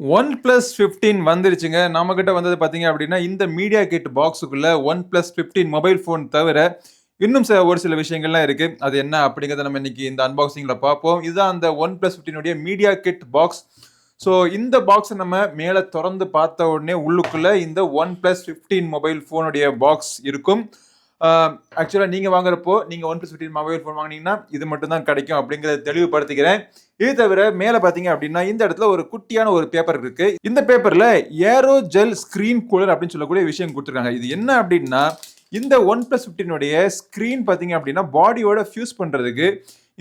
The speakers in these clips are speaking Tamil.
ஒன் ப்ளஸ் ஃபிஃப்டீன் வந்துருச்சுங்க. நம்மக்கிட்ட வந்தது பார்த்தீங்க அப்படின்னா இந்த மீடியா கிட் பாக்ஸுக்குள்ளே OnePlus fifteen mobile phone தவிர இன்னும் சில ஒரு சில விஷயங்கள்லாம் இருக்குது அது என்ன அப்படிங்கிறத நம்ம இன்னைக்கு இந்த அன்பாக்சிங்கில் பார்ப்போம். இதுதான் அந்த ஒன் ப்ளஸ் ஃபிஃப்டீனுடைய மீடியா கிட் பாக்ஸ். ஸோ இந்த பாக்ஸை நம்ம மேலே திறந்து பார்த்த உடனே உள்ளுக்குள்ளே இந்த ஒன் ப்ளஸ் ஃபிஃப்டீன் மொபைல் ஃபோனுடைய பாக்ஸ் இருக்கும். ஆக்சுவலாக நீங்கள் வாங்குறப்போ நீங்கள் OnePlus fifteen mobile phone வாங்கினீங்கன்னா இது மட்டும் தான் கிடைக்கும் அப்படிங்கிறத தெளிவுபடுத்திக்கிறேன். இது தவிர மேலே பார்த்தீங்க அப்படின்னா இந்த இடத்துல ஒரு குட்டியான ஒரு பேப்பர் இருக்கு. இந்த பேப்பரில் ஏரோ ஜெல் ஸ்க்ரீன் கூலர் அப்படின்னு சொல்லக்கூடிய விஷயம் கொடுத்துருக்காங்க. இது என்ன அப்படின்னா இந்த ஒன் ப்ளஸ் ஃபிஃப்டினுடைய ஸ்க்ரீன் பார்த்தீங்க அப்படின்னா பாடியோட ஃபியூஸ் பண்ணுறதுக்கு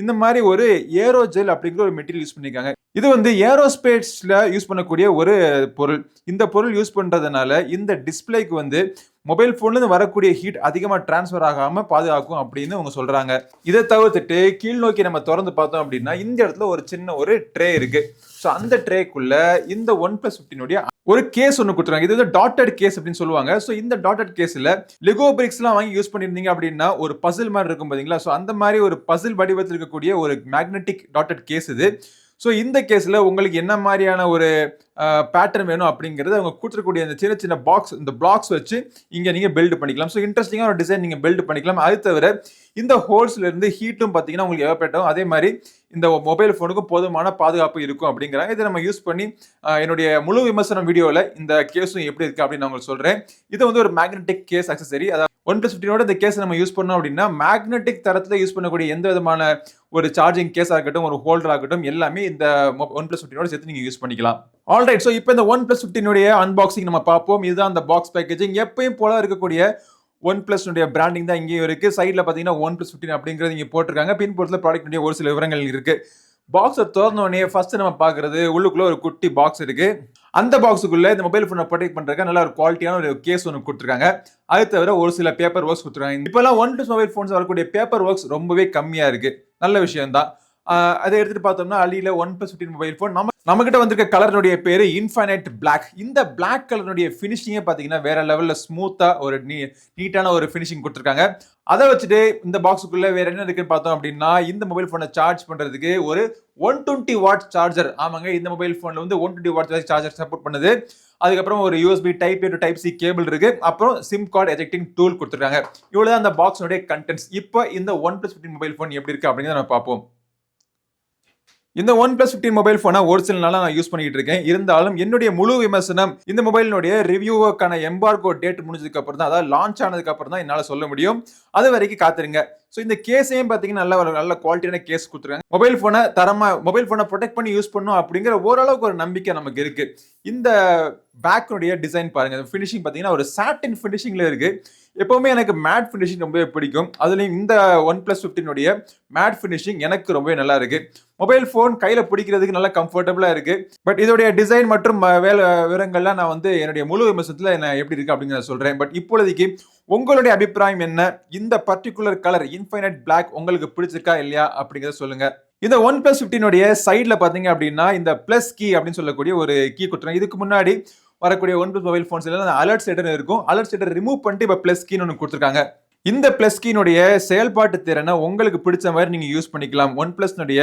இந்த மாதிரி ஒரு ஏரோ ஜெல் அப்படிங்கிற ஒரு மெட்டீரியல் யூஸ் பண்ணியிருக்காங்க. இது வந்து ஏரோஸ்பேஸில் யூஸ் பண்ணக்கூடிய ஒரு பொருள். இந்த பொருள் யூஸ் பண்ணுறதுனால இந்த டிஸ்பிளேக்கு வந்து மொபைல் ஃபோன்லேருந்து வரக்கூடிய ஹீட் அதிகமாக டிரான்ஸ்ஃபர் ஆகாமல் பாதுகாக்கும் அப்படின்னு அவங்க சொல்கிறாங்க இதை தவிர்த்துட்டு கீழ் நோக்கி நம்ம திறந்து பார்த்தோம் அப்படின்னா இந்த இடத்துல ஒரு சின்ன ஒரு ட்ரே இருக்குது ஸோ அந்த ட்ரேக்குள்ள இந்த ஒன் பிளஸ் ஃபிஃப்டினுடைய ஒரு கேஸ் ஒன்று கொடுத்துருக்காங்க. இது வந்து டாட்டட் கேஸ் அப்படின்னு சொல்லுவாங்க. ஸோ இந்த டாட்டட் கேஸில் லெகோ பிரிக்ஸ்லாம் வாங்கி யூஸ் பண்ணியிருந்தீங்க அப்படின்னா ஒரு பசில் மாதிரி இருக்கும் பார்த்தீங்களா ஸோ அந்த மாதிரி ஒரு பசில் வடிவத்தில் இருக்கக்கூடிய ஒரு மேக்னெட்டிக் டாட்டட் கேஸ் இது. ஸோ இந்த கேஸில் உங்களுக்கு என்ன மாதிரியான ஒரு பேட்டர்ன் வேணும் அப்படிங்கிறது அவங்க கொடுத்துருக்கூடிய அந்த சின்ன சின்ன பாக்ஸ் இந்த பிளாக்ஸ் வச்சு இங்கே நீங்கள் பில்டு பண்ணிக்கலாம். ஸோ இன்ட்ரெஸ்டிங்காக ஒரு டிசைன் நீங்கள் பில்டு பண்ணிக்கலாம். அது தவிர இந்த ஹோல்ஸ்லேருந்து ஹீட்டும் பார்த்தீங்கன்னா உங்களுக்கு எவ்வளோ அதே மாதிரி இந்த மொபைல் ஃபோனுக்கும் போதுமான பாதுகாப்பு இருக்கும் அப்படிங்கிறாங்க. இதை நம்ம யூஸ் பண்ணி என்னுடைய முழு விமர்சனம் வீடியோவில் இந்த கேஸும் எப்படி இருக்கு அப்படின்னு நான் உங்களுக்கு சொல்கிறேன் இது வந்து ஒரு மேக்னெட்டிக் கேஸ் அக்சசரி அதாவது ஒன் பிளஸ் ஃபிஃப்டினோட இந்த கேஸ் நம்ம யூஸ் பண்ணோம் அப்படின்னா மேக்னெட்டிக் தரத்தில் யூஸ் பண்ணக்கூடிய எந்த விதமான ஒரு சார்ஜிங் கேஸ் ஆகட்டும் ஒரு ஹோல்டர் ஆகட்டும் எல்லாமே இந்த ஒன் பிளஸ் ஃபிஃப்டினோட சேர்த்து நீங்கள் யூஸ் பண்ணிக்கலாம். ஆல்ரைட் ஸோ இப்போ இந்த ஒன் பிளஸ் ஃபிஃப்டினுடைய அன்பாக்சிங் நம்ம பார்ப்போம். இதுதான் அந்த பாக்ஸ் பேக்கேஜிங் எப்பயும் போல இருக்கக்கூடிய ஒன் பிளஸ்னுடைய பிராண்டிங் தான் இங்கேயும் இருக்கு. சைடில் பார்த்தீங்கன்னா ஒன் பிளஸ் ஃபிஃப்டின் அப்படிங்கிறது இங்கே போட்டிருக்காங்க. பின்புறத்தில் ப்ராடக்ட் ஒரு சில விவரங்கள் இருக்கு. பாக்ஸை திறந்தோடனே ஃபஸ்ட்டு ஃபர்ஸ்ட் நம்ம பார்க்கறது உள்ளுக்குள்ள ஒரு குட்டி பாக்ஸ் இருக்கு. அந்த பாக்ஸுக்குள்ளே இந்த மொபைல் ஃபோனை ப்ரொடெக்ட் பண்ணுறதுக்கு நல்ல ஒரு குவாலிட்டியான ஒரு கேஸ் ஒன்று கொடுத்துருக்காங்க. அது தவிர ஒரு சில பேப்பர் ஒர்க்ஸ் கொடுத்துருக்காங்க. இப்போல்லாம் ஒன் பிளஸ் மொபைல் ஃபோன்ஸ் வரக்கூடிய பேப்பர் ஒர்க்ஸ் ரொம்பவே கம்மியாக இருக்குது நல்ல விஷயம் தான் அதை எடுத்துட்டு பார்த்தோம்னா அலியில OnePlus fifteen mobile phone நம்ம நம்ம கிட்ட வந்திருக்க கலர்னுடைய பேரு இன்ஃபைனைட் பிளாக் இந்த பிளாக் கலருடைய ஃபினிஷிங்கே பார்த்தீங்கன்னா வேற லெவலில் ஸ்மூத்தா ஒரு நீ நீட்டான ஒரு ஃபினிஷிங் கொடுத்துருக்காங்க. அதை வச்சுட்டு இந்த பாக்ஸுக்குள்ள வேற என்ன இருக்குன்னு பார்த்தோம் அப்படின்னா இந்த மொபைல் ஃபோனை சார்ஜ் பண்றதுக்கு ஒரு ஒன் டுவெண்ட்டி வாட் சார்ஜர் ஆமாங்க இந்த மொபைல் ஃபோனில் வந்து one twenty watt charger support பண்ணுது. அதுக்கப்புறம் ஒரு USB type A to type C cable இருக்கு. அப்புறம் சிம் கார்டு எஜெக்டிங் டூல் கொடுத்துருக்காங்க. இவ்வளவுதான் அந்த பாக்ஸினுடைய கண்டென்ட்ஸ் இப்போ இந்த OnePlus fifteen mobile phone எப்படி இருக்கு அப்படிங்கிறத நம்ம பார்ப்போம். இந்த ஒன் பிளஸ் பிப்டீன் மொபைல் ஃபோனை ஒரு சில நாளாக நான் யூஸ் பண்ணிட்டு இருக்கேன். இருந்தாலும் என்னுடைய முழு விமர்சனம் இந்த மொபைலினுடைய ரிவ்யூவுக்கான எம்பார்கோ டேட் முடிஞ்சதுக்கு அப்புறம் தான் அதாவது லான்ச் ஆனதுக்கு அப்புறம் தான் என்னால் சொல்ல முடியும். அது வரைக்கும் காத்துருங்க. ஸோ இந்த கேஸையும் பார்த்தீங்கன்னா நல்ல நல்ல குவாலிட்டியான கேஸ் கொடுத்துருக்காங்க. மொபைல் ஃபோனை தரமாக மொபைல் ஃபோனை ப்ரொடெக்ட் பண்ணி யூஸ் பண்ணும் அப்படிங்கிற ஓரளவுக்கு ஒரு நம்பிக்கை நமக்கு இருக்கு. இந்த பேக்கினுடைய டிசைன் பாருங்க. ஃபினிஷிங் பார்த்தீங்கன்னா ஒரு சாட்டின் ஃபினிஷிங்ல இருக்கு. எப்போவுமே எனக்கு மேட் ஃபினிஷிங் ரொம்பவே பிடிக்கும். அதுலேயும் இந்த ஒன் பிளஸ் ஃபிஃப்டினுடைய மேட் ஃபினிஷிங் எனக்கு ரொம்பவே நல்லா இருக்கு. மொபைல் ஃபோன் கையில் பிடிக்கிறதுக்கு நல்லா கம்ஃபர்டபுளாக இருக்கு. பட் இதோடைய டிசைன் மற்றும் வேலை விவரங்கள்லாம் நான் வந்து என்னுடைய முழு விமர்சனத்தில் என்ன எப்படி இருக்கு அப்படிங்கிறத சொல்கிறேன் பட் இப்பொழுதைக்கு உங்களுடைய அபிப்பிராயம் என்ன? இந்த பர்டிகுலர் கலர் இன்ஃபைனைட் பிளாக் உங்களுக்கு பிடிச்சிருக்கா இல்லையா அப்படிங்கிறத சொல்லுங்க. இந்த ஒன் பிளஸ் ஃபிஃப்டினுடைய சைடில் பார்த்தீங்க அப்படின்னா இந்த ப்ளஸ் கீ அப்படின்னு சொல்லக்கூடிய ஒரு கீ கொடுத்துருங்க இதுக்கு முன்னாடி வரக்கூடிய ஒன் பிளஸ் மொபைல் ஃபோன்ஸ் எல்லாம் அலர்ட் செட்டர் இருக்கும். அலர்ட் செட்டர் ரிமூவ் பண்ணிட்டு இப்போ ப்ளஸ் கீன்னு ஒன்று கொடுத்துருக்காங்க. இந்த ப்ளஸ் கீனுடைய செயல்பாட்டு திறனை உங்களுக்கு பிடிச்ச மாதிரி நீங்கள் யூஸ் பண்ணிக்கலாம். ஒன் ப்ளஸ்னுடைய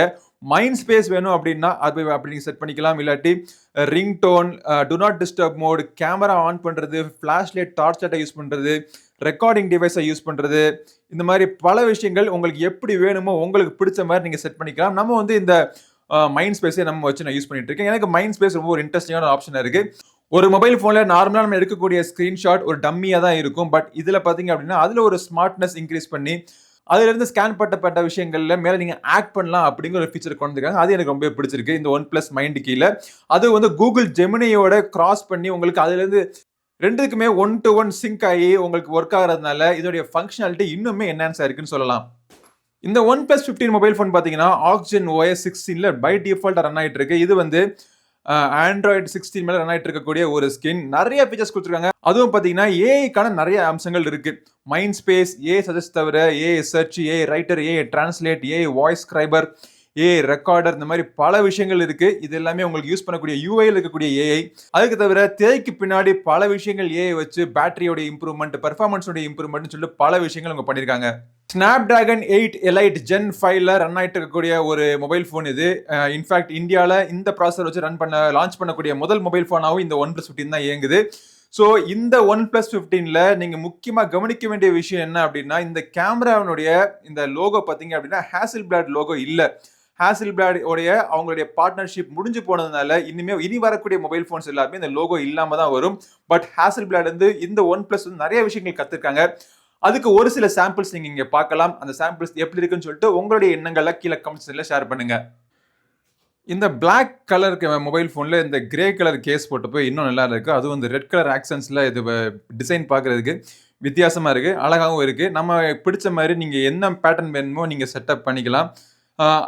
மைண்ட் ஸ்பேஸ் வேணும் அப்படின்னா அது அப்படி நீங்கள் செட் பண்ணிக்கலாம். இல்லாட்டி ring tone do not disturb mode camera on பண்ணுறது ஃப்ளாஷ் லைட் டார்ச் லைட்டை யூஸ் பண்ணுறது ரெக்கார்டிங் டிவைஸை யூஸ் பண்ணுறது இந்த மாதிரி பல விஷயங்கள் உங்களுக்கு எப்படி வேணுமோ உங்களுக்கு பிடிச்ச மாதிரி நீங்கள் செட் பண்ணிக்கலாம். நம்ம வந்து இந்த மைண்ட் ஸ்பேஸே நம்ம வச்சு நான் யூஸ் பண்ணிட்டு இருக்கேன். எனக்கு மைண்ட் ஸ்பேஸ் ரொம்ப ஒரு இன்ட்ரெஸ்டிங்கான ஆப்ஷன் இருக்குது ஒரு மொபைல் ஃபோனில் நார்மலாக நம்ம எடுக்கக்கூடிய ஸ்க்ரீன்ஷாட் ஒரு டம்மியாக தான் இருக்கும். பட் இதில் பார்த்தீங்க அப்படின்னா அதில் ஒரு ஸ்மார்ட்னஸ் இன்க்ரீஸ் பண்ணி அதுலேருந்து ஸ்கேன் பண்ணப்பட்ட விஷயங்களில் மேலே நீங்கள் ஆக்ட் பண்ணலாம் அப்படிங்கிற ஒரு ஃபீச்சர் கொண்டு அது எனக்கு ரொம்ப பிடிச்சிருக்கு. இந்த ஒன் ப்ளஸ் மைண்ட் கீழே. அது வந்து கூகுள் ஜெமினியோட கிராஸ் பண்ணி உங்களுக்கு அதுலேருந்து ரெண்டுக்குமே ஒன் டு ஒன் சிங்க் ஆகி உங்களுக்கு ஒர்க் ஆகிறதுனால இதோடைய ஃபங்க்ஷனாலிட்டி இன்னுமே என்ஹான்ஸ் ஆயிருக்குன்னு சொல்லலாம். இந்த OnePlus fifteen mobile phone பார்த்தீங்கன்னா ஆக்சிஜன் ஓஎஸ் சிக்ஸ்டீனில் பை டிஃபால்ட்டாக ரன் ஆகிட்டு இருக்கு. இது வந்து ஆண்ட்ராய்டு சிக்ஸ்டீன் மேலே ரன் ஆகிட்டு இருக்கக்கூடிய ஒரு ஸ்கின் நிறைய ஃபீச்சர்ஸ் கொடுத்துருக்காங்க. அதுவும் பார்த்தீங்கன்னா ஏஐக்கான நிறைய அம்சங்கள் இருக்குது மைண்ட் ஸ்பேஸ் ஏ சஜஸ்ட் தவிர AI search AI writer AI translate AI voice scriber AI recorder இந்த மாதிரி பல விஷயங்கள் இருக்கு. இது எல்லாமே உங்களுக்கு யூஸ் பண்ணக்கூடிய யூஐயில் இருக்கக்கூடிய ஏஐ அதுக்கு தவிர திரைக்கு பின்னாடி பல விஷயங்கள் ஏஐ வச்சு பேட்டரியோட இம்ப்ரூவ்மெண்ட் பர்ஃபார்மன்ஸோட இம்ப்ரூவ்மெண்ட் சொல்லிட்டு பல விஷயங்கள் அவங்க பண்ணியிருக்காங்க Snapdragon eight elite gen ஃபைவ்ல ரன் ஆகிட்டு இருக்கக்கூடிய ஒரு மொபைல் ஃபோன் இது. இன்ஃபேக்ட் இந்தியாவில் இந்த ப்ராசர் வச்சு ரன் பண்ண லான்ச் பண்ணக்கூடிய முதல் மொபைல் ஃபோனாகவும் இந்த ஒன் ப்ளஸ் ஃபிஃப்டின் தான் இயங்குது. ஸோ இந்த ஒன் ப்ளஸ் ஃபிஃப்டீனில் நீங்கள் முக்கியமாக கவனிக்க வேண்டிய விஷயம் என்ன அப்படின்னா இந்த கேமராவினுடைய இந்த லோகோ பார்த்தீங்க அப்படின்னா ஹேசில் பிளாட் லோகோ இல்லை. ஹேசில் பிளாட் உடைய அவங்களுடைய பார்ட்னர்ஷிப் முடிஞ்சு போனதுனால இனிமே இனி வரக்கூடிய மொபைல் ஃபோன்ஸ் எல்லாமே இந்த லோகோ இல்லாம தான் வரும். பட் ஹேசில் பிளாட் வந்து இந்த ஒன் பிளஸ் வந்து நிறைய விஷயங்கள் கத்துருக்காங்க. அதுக்கு ஒரு சில சாம்பிள்ஸ் நீங்க இங்க பார்க்கலாம். அந்த சாம்பிள்ஸ் எப்படி இருக்குன்னு சொல்லிட்டு உங்களுடைய எண்ணங்களை கீழே கமெண்ட்ஸ்ல ஷேர் பண்ணுங்க. இந்த பிளாக் கலருக்கு மொபைல் ஃபோனில் இந்த கிரே கலர் கேஸ் போட்டு போய் இன்னும் நல்லா இருக்கு. அதுவும் இந்த ரெட் கலர் ஆக்சன்ஸில் இது டிசைன் பார்க்குறதுக்கு வித்தியாசமாக இருக்குது அழகாகவும் இருக்குது நம்ம பிடிச்ச மாதிரி நீங்கள் என்ன பேட்டர்ன் வேணுமோ நீங்கள் செட்டப் பண்ணிக்கலாம்.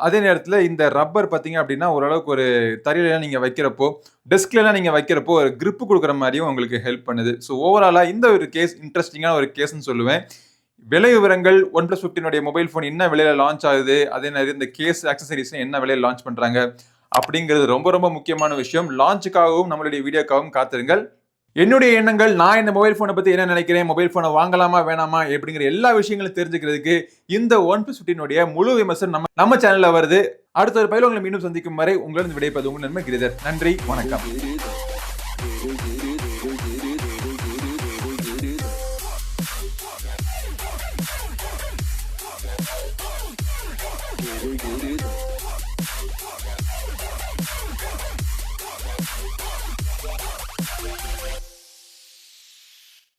அதே நேரத்தில் இந்த ரப்பர் பார்த்தீங்க அப்படின்னா ஓரளவுக்கு ஒரு தரையிலாம் நீங்கள் வைக்கிறப்போ டெஸ்க்லலாம் நீங்கள் வைக்கிறப்போ ஒரு கிரிப்பு கொடுக்குற மாதிரியும் உங்களுக்கு ஹெல்ப் பண்ணுது. ஸோ ஓவராலாக இந்த ஒரு கேஸ் இன்ட்ரெஸ்டிங்கான ஒரு கேஸ்னு சொல்லுவேன். விலை விவரங்கள் ஒன் பிளஸ் ஃபிஃப்டினுடைய மொபைல் ஃபோன் என்ன விலையில லான்ச் ஆகுது அதே மாதிரி இந்த கேஸ் ஆக்சசரிஸ் என்ன விலையில லான்ச் பண்ணுறாங்க அப்படிங்கிறது ரொம்ப ரொம்ப முக்கியமான விஷயம். லான்ச்சுக்காகவும் நம்மளுடைய வீடியோக்காகவும் காத்திருங்கள். என்னுடைய எண்ணங்கள் நான் இந்த மொபைல் ஃபோனை பற்றி என்ன நினைக்கிறேன் மொபைல் ஃபோனை வாங்கலாமா வேணாமா எப்படிங்கிற எல்லா விஷயங்களும் தெரிஞ்சுக்கிறதுக்கு இந்த ஒன் பிளஸ் ஃபிஃப்டினுடைய முழு விமர்சனம் நம்ம நம்ம சேனலில் வருது. அடுத்த ஒரு பயில உங்களை மீண்டும் சந்திக்கும் வரை உங்களிடம் விடைப்பது உங்கள் நன்மை கிரிதர். நன்றி வணக்கம். Get.